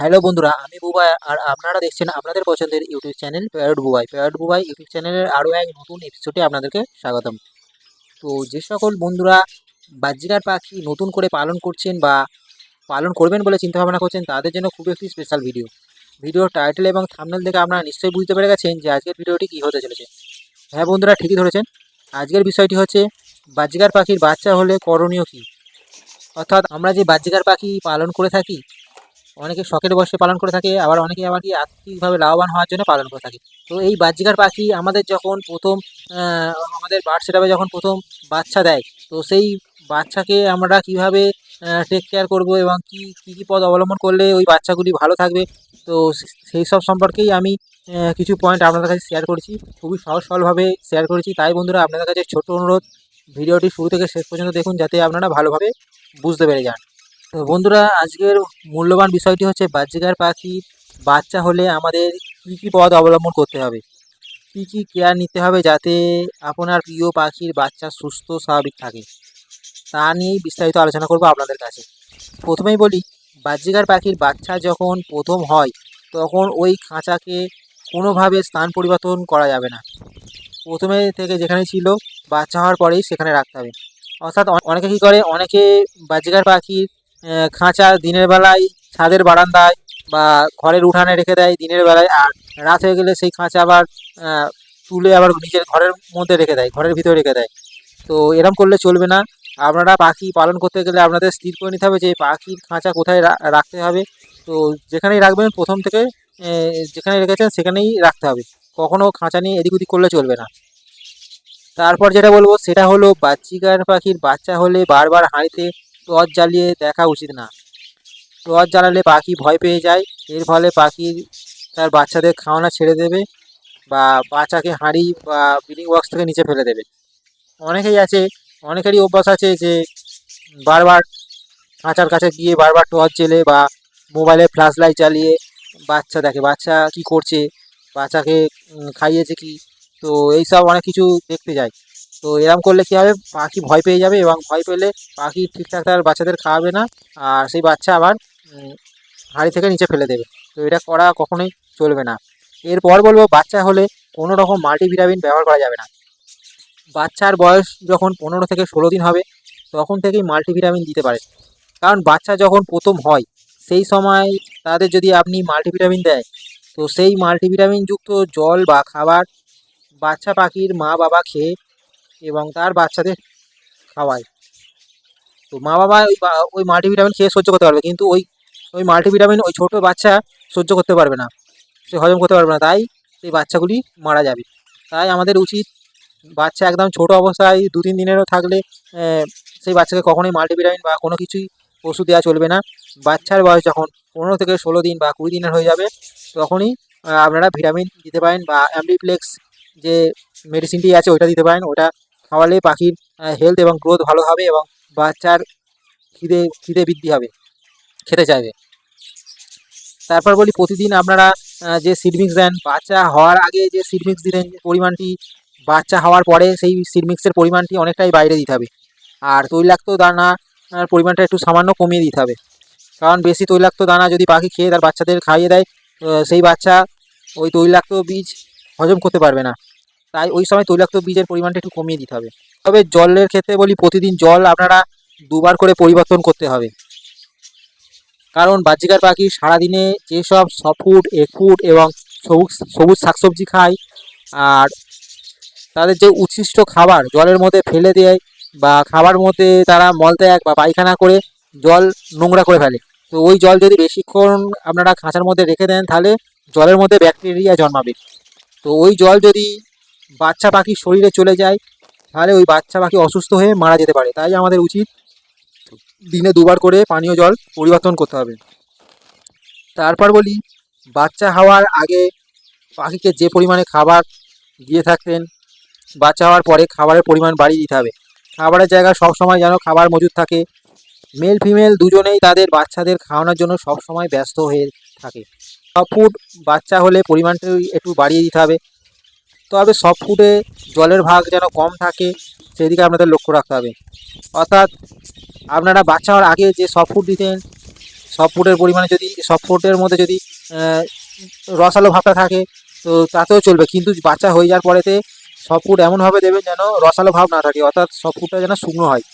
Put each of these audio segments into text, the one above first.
Hello বন্ধুরা, আমি বুবাই আর আপনারা দেখছেন আপনাদের পছন্দের YouTube channel parody Bubai parody Bubai YouTube চ্যানেলের আরও এক নতুন এপিসোডে আপনাদেরকে স্বাগতম। তো যে সকল বন্ধুরা বাজিরার পাখি নতুন করে পালন করছেন বা পালন করবেন বলে চিন্তাভাবনা করছেন, তাদের জন্য খুব একটি স্পেশাল ভিডিও ভিডিওর টাইটেল এবং থামনেল দেখে আপনারা নিশ্চয়ই বুঝতে পেরে গেছেন যে আজকের ভিডিওটি কী হতে চলেছে। হ্যাঁ বন্ধুরা, ঠিকই ধরেছেন। আজকের বিষয়টি হচ্ছে বাজিকার পাখির বাচ্চা হলে করণীয় কী? অর্থাৎ আমরা যে বাজিকার পাখি পালন করে থাকি অনেকে শখের বয়সে পালন করে থাকে, আবার অনেকে আবার কি আর্থিকভাবে লাভবান হওয়ার জন্য পালন করে থাকে। তো এই বাহ্যিকার পাখি আমাদের যখন প্রথম আমাদের বার্ড সেটাপে যখন প্রথম বাচ্চা দেয়, তো সেই বাচ্চাকে আমরা কীভাবে টেক কেয়ার করব এবং কি, কী কী পথ অবলম্বন করলে ওই বাচ্চাগুলি ভালো থাকবে, তো সেই সব সম্পর্কেই আমি কিছু পয়েন্ট আপনাদের কাছে শেয়ার করেছি, খুবই সহজ সরলভাবে শেয়ার করেছি। তাই বন্ধুরা, আপনাদের কাছে ছোট্ট অনুরোধ, ভিডিওটি শুরু থেকে শেষ পর্যন্ত দেখুন, যাতে আপনারা ভালোভাবে বুঝতে পেরে যান। তো বন্ধুরা, আজকের মূল্যবান বিষয়টি হচ্ছে বাহ্যিকার পাখি বাচ্চা হলে আমাদের কী কী পদ অবলম্বন করতে হবে? কী কী কেয়ার নিতে হবে যাতে আপনার প্রিয় পাখির বাচ্চা সুস্থ, স্বাভাবিক থাকে? তা নিয়েই বিস্তারিত আলোচনা করব আপনাদের কাছে। প্রথমেই বলি, বাহ্যিকার পাখির বাচ্চা যখন প্রথম হয়, তখন ওই খাঁচাকে কোনোভাবে স্থান পরিবর্তন করা যাবে না। প্রথমে থেকে যেখানে ছিল, বাচ্চা হওয়ার পরেই সেখানে রাখতে হবে। অর্থাৎ অনেকে কী করে, অনেকে বাহ্যিকার পাখির খাঁচা দিনের বেলায়, ছাদের বারান্দায় বা ঘরের উঠানে রেখে দেয় দিনের বেলায়। আর রাত হয়ে গেলে সেই খাঁচা আবার তুলে আবার নিজের ঘরের মধ্যে রেখে দেয়, ঘরের ভিতরে রেখে দেয়। তো এরম করলে চলবে না। আপনারা পাখি পালন করতে গেলে আপনাদের স্থির করে নিতে হবে যে, পাখির খাঁচা কোথায় রাখতে হবে। তো যেখানেই রাখবেন, প্রথম থেকে যেখানে রেখেছেন, সেখানেই রাখতে হবে। কখনও খাঁচা নিয়ে এদিক ওদিক করলে চলবে না। তারপর যেটা বলব, সেটা হলো বাচ্চিকার পাখির বাচ্চা হলে বারবার হাঁড়িতে টর্চ জ্বালিয়ে দেখা উচিত না। টর্চ জ্বালালে পাখি ভয় পেয়ে যায়। এর ফলে পাখি তার বাচ্চাদের খাওয়ানো ছেড়ে দেবে বা বাচ্চাকে হাঁড়ি বা ব্রিডিং বক্স থেকে নিচে ফেলে দেবে। অনেকেই আছে, অনেকেরই অভ্যাস আছে যে বারবার খাঁচার কাছে গিয়ে বারবার টর্চ জেলে বা মোবাইলে ফ্ল্যাশ লাইট জ্বালিয়ে বাচ্চা দেখে, বাচ্চা কি করছে, বাচ্চাকে খাইয়েছে কি? তো এইসব অনেক কিছু দেখতে যায়। তো এরম করলে কী হবে? পাখি ভয় পেয়ে যাবে এবং ভয় পেলে পাখি ঠিকঠাক তার বাচ্চাদের খাওয়াবে না আর সেই বাচ্চা আবার হাঁড়ি থেকে নিচে ফেলে দেবে। তো এটা করা কখনোই চলবে না। এরপর বলব, বাচ্চা হলে কোনো রকম মাল্টিভিটামিন ব্যবহার করা যাবে না। বাচ্চার বয়স যখন পনেরো থেকে ষোলো দিন হবে, তখন থেকেই মাল্টিভিটামিন দিতে পারে। কারণ বাচ্চা যখন প্রথম হয়, সেই সময় তাদের যদি আপনি মাল্টিভিটামিন দেয় তো সেই মাল্টিভিটামিনযুক্ত জল বা খাবার বাচ্চা পাখির মা বাবা খেয়ে এবং তার বাচ্চাদের খাওয়ায়। তো মা বাবা ওই ওই মাল্টিভিটামিন খেয়ে সহ্য করতে পারবে, কিন্তু ওই ওই মাল্টিভিটামিন ওই ছোটো বাচ্চা সহ্য করতে পারবে না। সে হজম করতে পারবে না, তাই সেই বাচ্চাগুলি মারা যাবে। তাই আমাদের উচিত বাচ্চা একদম ছোট অবস্থায় দু তিন দিনেরও থাকলে সেই বাচ্চাকে কখনোই মাল্টিভিটামিন বা কোনো কিছুই ওষুধ দেওয়া চলবে না। বাচ্চার বয়স যখন পনেরো থেকে ষোলো দিন বা কুড়ি দিনের হয়ে যাবে, তখনই আপনারা ভিটামিন দিতে পারেন বা অ্যাম্বিপ্লেক্স যে মেডিসিনটি আছে ওইটা দিতে পারেন, ওটা খাওয়ালে পাখির হেলথ এবং গ্রোথ ভালো হবে এবং বাচ্চার খিদে খিদে বৃদ্ধি হবে, খেতে চাইবে। তারপর বলি প্রতিদিন আপনারা যে সিড মিক্স দেন, বাচ্চা হওয়ার আগে যে সিড মিক্স দিলেন, পরিমাণটি বাচ্চা হওয়ার পরে সেই সিড মিক্সের পরিমাণটি অনেকটাই বাইরে দিতে হবে। আর তৈলাক্ত দানার পরিমাণটা একটু সামান্য কমিয়ে দিতে হবে। কারণ বেশি তৈলাক্ত দানা যদি পাখি খেয়ে তার বাচ্চাদের খাইয়ে দেয় সেই বাচ্চা ওই তৈলাক্ত বীজ হজম করতে পারবে না। তাই ওই সময় তৈলাক্ত বীজের পরিমাণটা একটু কমিয়ে দিতে হবে। তবে জলের ক্ষেত্রে বলি, প্রতিদিন জল আপনারা দুবার করে পরিবর্তন করতে হবে। কারণ বাহ্যিকার পাখি সারাদিনে যেসব সফুড এগফুড এবং সবুজ সবুজ শাকসবজি খায়, আর তাদের যে উচ্ছিষ্ট খাবার জলের মধ্যে ফেলে দেয় বা খাবার মধ্যে তারা মলত্যাগ বা পায়খানা করে জল নোংরা করে ফেলে। তো ওই জল যদি বেশিক্ষণ আপনারা খাঁচার মধ্যে রেখে দেন, তাহলে জলের মধ্যে ব্যাকটেরিয়া জন্মাবে। তো ওই জল যদি বাচ্চা পাখির শরীরে চলে যায়, তাহলে ওই বাচ্চা পাখি অসুস্থ হয়ে মারা যেতে পারে। তাই আমাদের উচিত দিনে দুবার করে পানীয় জল পরিবর্তন করতে হবে। তারপর বলি, বাচ্চা হওয়ার আগে পাখিকে যে পরিমাণে খাবার দিয়ে থাকতেন, বাচ্চা হওয়ার পরে খাবারের পরিমাণ বাড়িয়ে দিতে হবে। খাবারের জায়গায় সবসময় যেন খাবার মজুদ থাকে। মেল, ফিমেল দুজনেই তাদের বাচ্চাদের খাওয়ানোর জন্য সবসময় ব্যস্ত হয়ে থাকে। সব ফুড বাচ্চা হলে পরিমাণটা একটু বাড়িয়ে দিতে হবে। তবে সব ফুডে জলের ভাগ যেন কম থাকে সেদিকে আপনাদের লক্ষ্য রাখতে হবে। অর্থাৎ আপনারা বাচ্চা হওয়ার আগে যে সফট ফুড দিতেন সব ফুটের পরিমাণে যদি সব ফুটের মধ্যে যদি রসালো ভাবটা থাকে তো তাতেও চলবে। কিন্তু বাচ্চা হয়ে যাওয়ার পরেতে সব ফুড এমনভাবে দেবেন যেন রসালো ভাব না থাকে অর্থাৎ সব ফুডটা যেন শুকনো হয়।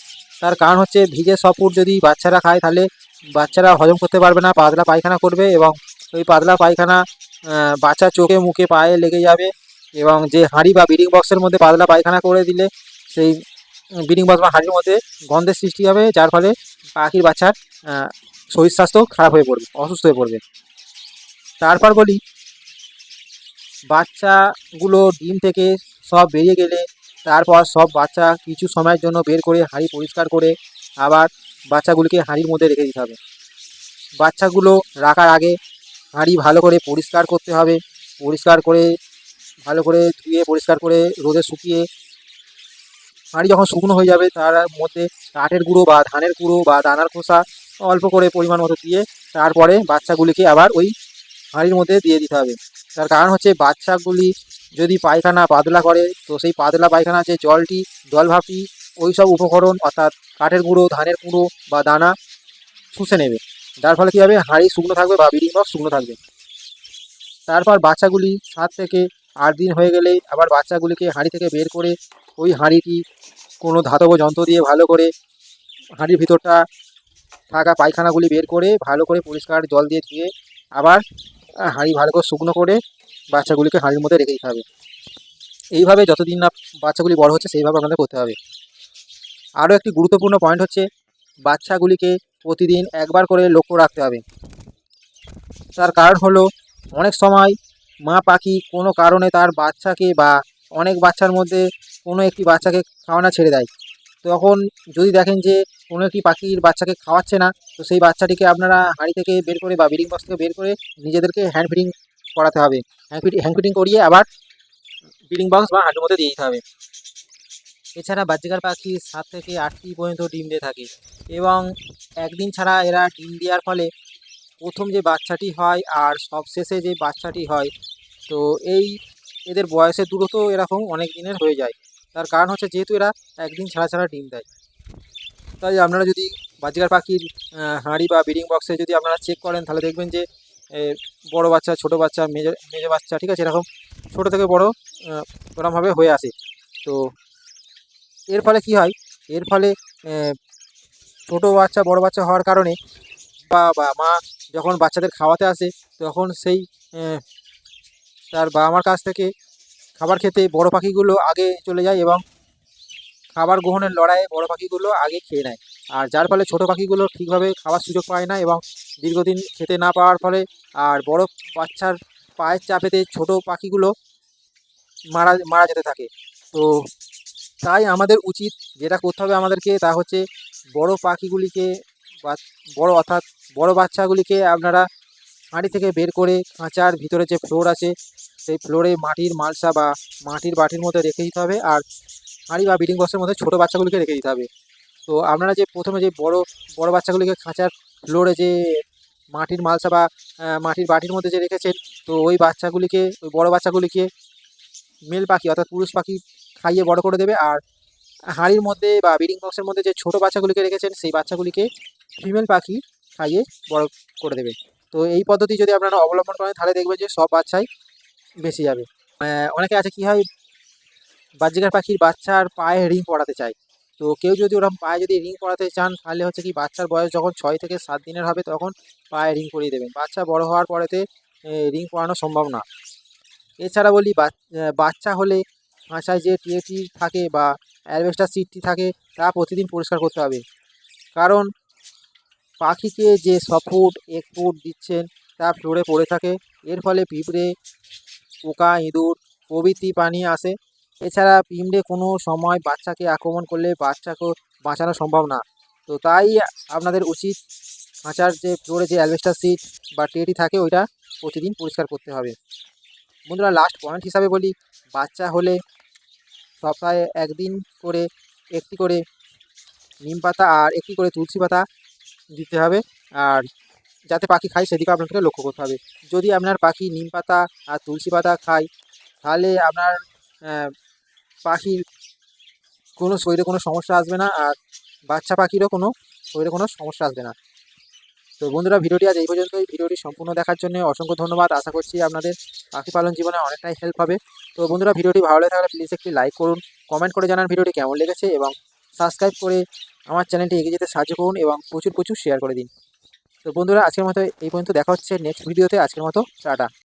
তার কারণ হচ্ছে ভিজে সব ফুড যদি বাচ্চারা খায় তাহলে বাচ্চারা হজম করতে পারবে না পাতলা পায়খানা করবে এবং ওই পাতলা পায়খানা আহ, বাচ্চার চোখে মুখে পায়ে লেগে যাবে। এবং যে হাঁড়ি বা ব্রিডিং বক্সের মধ্যে পাতলা পায়খানা করে দিলে সেই ব্রিডিং বক্স বা হাঁড়ির মধ্যে গন্ধের সৃষ্টি হবে, যার ফলে পাখির বাচ্চার শরীর স্বাস্থ্য খারাপ হয়ে পড়বে, অসুস্থ হয়ে পড়বে। তারপর বলি, বাচ্চাগুলো ডিম থেকে সব বেরিয়ে গেলে তারপর সব বাচ্চা কিছু সময়ের জন্য বের করে হাঁড়ি পরিষ্কার করে আবার বাচ্চাগুলিকে হাঁড়ির মধ্যে রেখে দিতে হবে। বাচ্চাগুলো রাখার আগে হাঁড়ি ভালো করে পরিষ্কার করতে হবে, পরিষ্কার করে ভালো করে ধুয়ে, পরিষ্কার করে, রোদে শুকিয়ে হাঁড়ি যখন শুকনো হয়ে যাবে, তার মধ্যে কাঠের গুঁড়ো বা ধানের গুঁড়ো বা দানার খোসা অল্প করে পরিমাণ মতো দিয়ে, তারপরে বাচ্চাগুলিকে আবার ওই হাঁড়ির মধ্যে দিয়ে দিতে হবে। তার কারণ হচ্ছে বাচ্চাগুলি যদি পায়খানা পাতলা করে, তো সেই পাতলা পায়খানা যে জলটি, জলভাপটি ওই সব উপকরণ অর্থাৎ কাঠের গুঁড়ো, ধানের গুঁড়ো বা দানা শুষে নেবে। যার ফলে কী হবে? হাঁড়ি শুকনো থাকবে বা বিড়ি বক্স শুকনো থাকবে। তারপর বাচ্চাগুলি সাত থেকে আট দিন হয়ে গেলেই আবার বাচ্চাগুলিকে হাঁড়ি থেকে বের করে ওই হাঁড়িটি কোনো ধাতব যন্ত্র দিয়ে ভালো করে হাঁড়ির ভিতরটা থাকা পায়খানাগুলি বের করে ভালো করে পরিষ্কার জল দিয়ে ধুয়ে আবার হাঁড়ি ভালো করে শুকনো করে বাচ্চাগুলিকে হাঁড়ির মধ্যে রেখে দিতে হবে। এইভাবে যতদিন না বাচ্চাগুলি বড় হচ্ছে সেইভাবে আপনাদের করতে হবে। আরও একটি গুরুত্বপূর্ণ পয়েন্ট হচ্ছে বাচ্চাগুলিকে প্রতিদিন একবার করে লক্ষ্য রাখতে হবে। তার কারণ হলো অনেক সময় মা পাখি কোনো কারণে তার বাচ্চাকে বা অনেক বাচ্চার মধ্যে কোনো একটি বাচ্চাকে খাওয়ানো ছেড়ে দেয়। তখন যদি দেখেন যে কোনো একটি পাখির বাচ্চাকে খাওয়াচ্ছে না, তো সেই বাচ্চাটিকে আপনারা হাঁড়ি থেকে বের করে বা ব্রিডিং বক্স থেকে বের করে নিজেদেরকে হ্যান্ড ফিডিং করাতে হবে। হ্যান্ড ফিডিং হ্যান্ড ফিডিং করিয়ে আবার ব্রিডিং বক্স বা হাঁড়ির মধ্যে দিয়ে দিতে হবে। এছাড়া বাচ্চাকার পাখি সাত থেকে আটটি পর্যন্ত ডিম দিয়ে থাকে এবং একদিন ছাড়া এরা ডিম দেওয়ার ফলে প্রথম যে বাচ্চাটি হয় আর সবশেষে যে বাচ্চাটি হয় তো এই এদের বয়সের দূরত্ব এরকম অনেক দিনের হয়ে যায়। তার কারণ হচ্ছে যেহেতু এরা একদিন ছাড়া ছাড়া ডিম দেয়। তাই আপনারা যদি বাজিকার পাখির হাঁড়ি বা ব্রিডিং বক্সে যদি আপনারা চেক করেন, তাহলে দেখবেন যে বড় বাচ্চা, ছোট বাচ্চা, মেজে মেজে বাচ্চা, ঠিক আছে? এরকম ছোট থেকে বড় ওরমভাবে হয়ে আসে। তো এর ফলে কি হয়? এর ফলে ছোট বাচ্চা, বড় বাচ্চা হওয়ার কারণে বা মা যখন বাচ্চাদের খাওয়াতে আসে, তখন সেই তার বাবা মার কাছ থেকে খাবার খেতে বড় পাখিগুলো আগে চলে যায় এবং খাবার গ্রহণের লড়াইয়ে বড় পাখিগুলো আগে খেয়ে নেয়। আর যার ফলে ছোট পাখিগুলো ঠিকভাবে খাওয়ার সুযোগ পায় না এবং দীর্ঘদিন খেতে না পাওয়ার ফলে আর বড় বাচ্চার পায়ের চাপেতে ছোট পাখিগুলো মারা মারা যেতে থাকে। তো তাই আমাদের উচিত যেটা করতে হবে আমাদেরকে তা হচ্ছে বড় পাখিগুলিকে বা বড় অর্থাৎ বড় বাচ্চাগুলিকে আপনারা হাঁড়ি থেকে বের করে খাঁচার ভিতরে যে ফ্লোর আছে সেই ফ্লোরে মাটির মালসা বা মাটির বাটির মধ্যে রেখে দিতে হবে আর হাঁড়ি বা বিডিং বক্সের মধ্যে ছোটো বাচ্চাগুলিকে রেখে দিতে হবে। তো আপনারা যে প্রথমে যে বড় বড় বাচ্চাগুলিকে খাঁচার ফ্লোরে যে মাটির মালসা বা মাটির বাটির মধ্যে যে রেখেছেন, তো ওই বাচ্চাগুলিকে, ওই বড় বাচ্চাগুলিকে মেল পাখি অর্থাৎ পুরুষ পাখি খাইয়ে বড় করে দেবে আর হাঁড়ির মধ্যে বা ব্রিডিং বক্সের মধ্যে যে ছোটো বাচ্চাগুলিকে রেখেছেন, সেই বাচ্চাগুলিকে ফিমেল পাখি খাইয়ে বড় করে দেবে। তো এই পদ্ধতি যদি আপনারা অবলম্বন করেন, তাহলে দেখবেন যে সব বাচ্চাই বেশি যাবে। অনেকে আছে কি হয় বাজিকার পাখির বাচ্চার পায়ে রিং পড়াতে চায়। তো কেউ যদি ওরকম পায়ে যদি রিং পড়াতে চান, তাহলে হচ্ছে কি বাচ্চার বয়স যখন ছয় থেকে সাত দিনের হবে, তখন পায়ে রিং পরিয়ে দেবেন। বাচ্চা বড় হওয়ার পরেতে রিং পরানো সম্ভব না। এছাড়া বলি বাচ্চা হলে খাঁচায় যে টিএটি থাকে বা অ্যালবেস্টার সিটটি থাকে, তা প্রতিদিন পরিষ্কার করতে হবে। কারণ পাখিকে যে স ফুড এক ফুট দিচ্ছেন, তা ফ্লোরে পড়ে থাকে। এর ফলে পিঁপড়ে পোকা, ইঁদুর প্রভৃতি পানি আসে। এছাড়া পিমড়ে কোনো সময় বাচ্চাকে আক্রমণ করলে বাচ্চাকে বাঁচানো সম্ভব না। তো তাই আপনাদের উচিত খাঁচার যে ফ্লোরে যে অ্যালবেস্টার সিট বা টেটি থাকে, ওইটা প্রতিদিন পরিষ্কার করতে হবে। বন্ধুরা লাস্ট পয়েন্ট হিসাবে বলি, বাচ্চা হলে সপ্তাহে একদিন করে একটি করে নিম পাতা আর একটি করে তুলসী পাতা দিতে হবে। আর যাতে পাখি খায়, সেদিকে আপনাকে লক্ষ্য করতে হবে। যদি আপনার পাখি নিম পাতা আর তুলসী পাতা খায়, তাহলে আপনার পাখির কোনো শরীরে কোনো সমস্যা আসবে না আর বাচ্চা পাখিরও কোনো শরীরে কোনো সমস্যা আসবে না। তো বন্ধুরা, ভিডিওটি আজ এই পর্যন্তই। ভিডিওটি সম্পূর্ণ দেখার জন্য অসংখ্য ধন্যবাদ। আশা করছি আপনাদের পাখি পালন জীবনে অনেকটাই হেল্প হবে। তো বন্ধুরা, ভিডিওটি ভালো লেগে প্লিজ একটি লাইক করুন কমেন্ট করে জানান ভিডিওটি কেমন লেগেছে এবং সাবস্ক্রাইব করে আমার চ্যানেলটি এগিয়ে যেতে সাহায্য করুন এবং প্রচুর প্রচুর শেয়ার করে দিন। তো বন্ধুরা আজকের মতো এই পর্যন্ত। দেখা হচ্ছে নেক্সট ভিডিওতে আজকের মতো টাটা।